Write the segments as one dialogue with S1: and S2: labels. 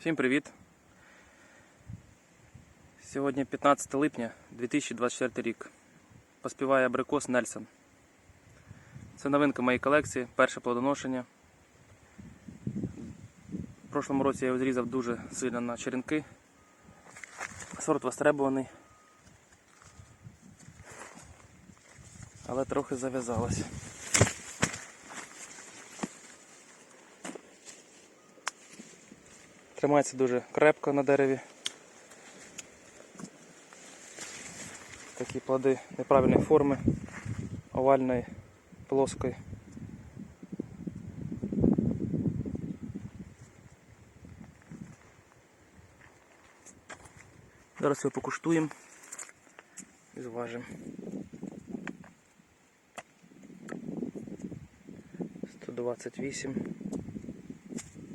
S1: Всім привіт! Сьогодні 15 липня 2024 рік. Поспіває абрикос Нельсон. Це новинка моєї колекції, перше плодоношення. В прошлому році я його зрізав дуже сильно на черенки. Сорт востребуваний. Але трохи зав'язалось. Тримається дуже крепко на дереві. Такі плоди неправильної форми, овальної, плоскої. Зараз його покуштуємо і зважимо. 128.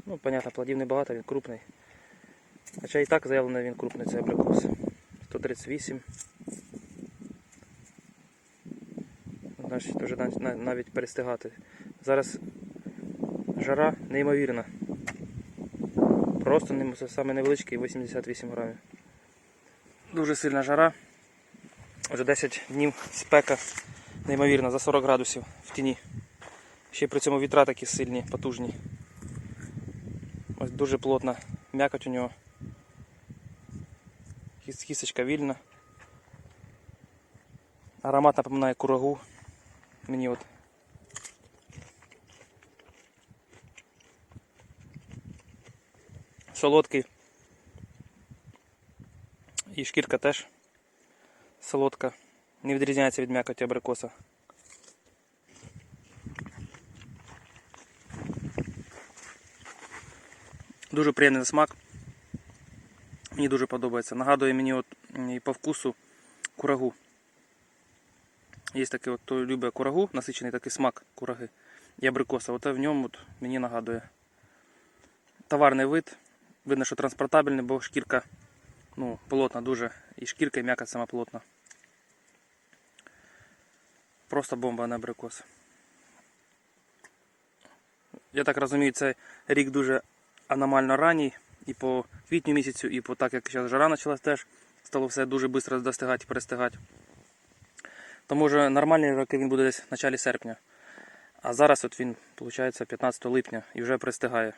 S1: Ну, понятно, плодів небагато, він крупний. Хоча і так заявлено він крупний цей абрикос. 138. Значить, вже нав- нав- навіть перестигати. Зараз жара неймовірна. Просто саме невеличкий 88 грамів. Дуже сильна жара. Вже 10 днів спека неймовірна за 40 градусів в тіні. Ще при цьому вітра такі сильні, потужні. Ось дуже плотна м'якоть у нього. Кіс- Кісточка вільна. Аромат напоминає курагу. Мені от. Солодкий. І шкірка теж солодка. Не відрізняється від м'якоті абрикоса. Дуже приємний на смак. Мені дуже подобається. Нагадує мені от і по вкусу курагу. Є такий, от, хто любить курагу, насичений такий смак кураги і абрикоса. Оте в ньому от, мені нагадує. Товарний вид. Видно, що транспортабельний, бо шкірка ну, плотна дуже. І шкірка і м'яка сама плотна. Просто бомба на абрикос. Я так розумію, цей рік дуже аномально ранній. І по квітню місяцю, і по так як зараз жара почалась теж, стало все дуже швидко достигати і перестигати. Тому вже нормальні роки він буде десь в началі серпня. А зараз от він, виходить, 15 липня і вже пристигає.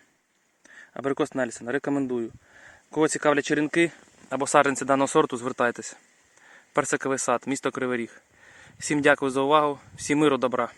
S1: Абрикос Нельсон, рекомендую. Кого цікавлять черенки або саджанці даного сорту, звертайтеся. Персиковий сад, місто Кривий Ріг. Всім дякую за увагу, всім миру, добра.